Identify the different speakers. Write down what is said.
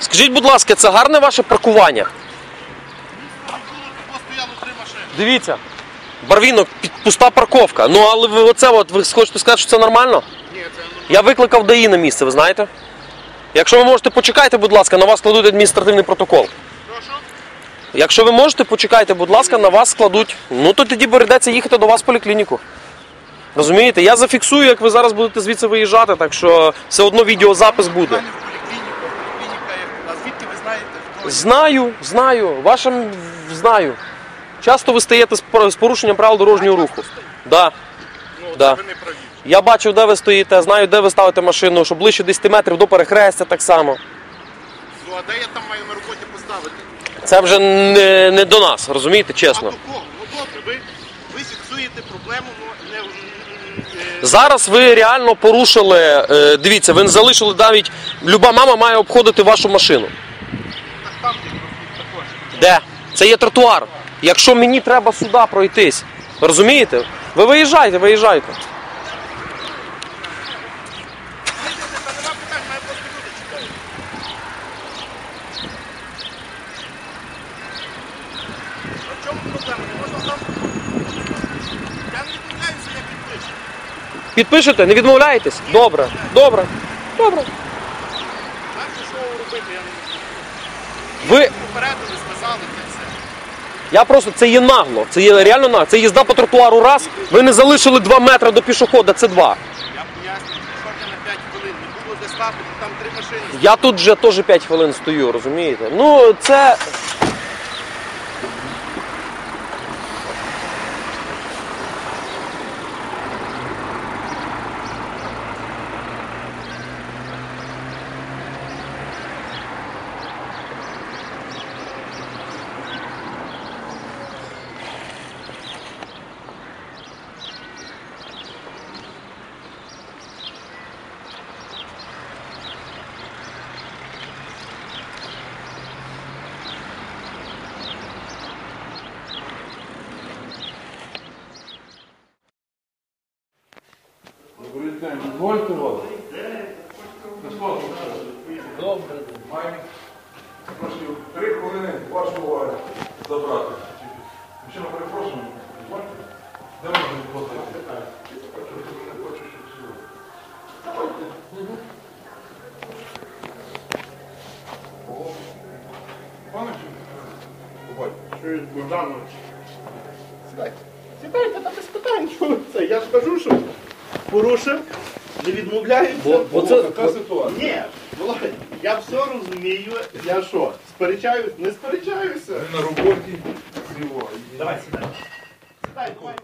Speaker 1: Скажіть, будь ласка, це гарне ваше паркування? Дивіться. Барвінок, під- пуста парковка. Ну але ви оце от, ви хочете сказати, що це нормально?
Speaker 2: Ні, це ну,
Speaker 1: Я викликав ДАІ на місце, ви знаєте? Якщо ви можете, почекайте, будь ласка, на вас складуть адміністративний протокол.
Speaker 2: прошу.
Speaker 1: Якщо ви можете, почекайте, будь ласка, на вас складуть. Ну то тоді прийдеться їхати до вас в поліклініку. Розумієте? Я зафіксую, як ви зараз будете звідси виїжджати, так що все одно відеозапис буде.
Speaker 2: Питання в поліклініку, поліклініка, як- а звідки ви знаєте, хто?
Speaker 1: Знаю, знаю, вашим знаю. Часто ви стаєте з пор- з порушенням правил дорожнього руху. Да.
Speaker 2: Ну,
Speaker 1: Да.
Speaker 2: ви не праві.
Speaker 1: Я бачив, де ви стоїте, знаю, де ви ставите машину, що ближче 10 метрів до перехрестя так само.
Speaker 2: Ну, а де я там маю на роботі поставити?
Speaker 1: Це вже не, не до нас, розумієте,
Speaker 2: А
Speaker 1: чесно.
Speaker 2: до кого? Ну добре, ви, ви фіксуєте проблему, ну не е,
Speaker 1: Зараз ви реально порушили. е, Дивіться, ви не залишили навіть. Люба мама має обходити вашу машину.
Speaker 2: Там є також.
Speaker 1: Де? Це є тротуар. Якщо мені треба сюди пройтись, розумієте? Ви виїжджайте, виїжджайте.
Speaker 2: В чому проблема? Не можна там. Я не відмовляюся, як підпишу.
Speaker 1: Підпишете, не відмовляєтесь? Добре, добре, добре.
Speaker 2: Знаєте, що робити? Я не
Speaker 1: Ви.
Speaker 2: Попереду ви сказали, це все.
Speaker 1: Я просто це є нагло. Це є реально нагло. Це їзда по тротуару раз. Ви не залишили 2 метри до пішохода, це два.
Speaker 2: Я пояснюю, що я на 5 хвилин. Не було де стати, бо там три машини.
Speaker 1: Я тут вже теж 5 хвилин стою, розумієте? Ну, це.
Speaker 3: День, дозвольте вас. Добре. Маємо прошу три хвилини вашої уваги забрати. Перепрошую, дозвольте. Де можна відплатити? Хочу, не хочу, щоб всього. Давайте. Пане побачите.
Speaker 2: Чуєш, Богданович? Сідайте. Сідайте, та без питань, що це. Я ж кажу, що порушив, не відмовляємося.
Speaker 1: Бо це-
Speaker 3: така ситуація.
Speaker 2: Ні, Володь, я все розумію. Я що, сперечаюсь? Не сперечаюся.
Speaker 3: Ми на роботі. Сіво.
Speaker 2: Давай, сідай. Сідай, давай.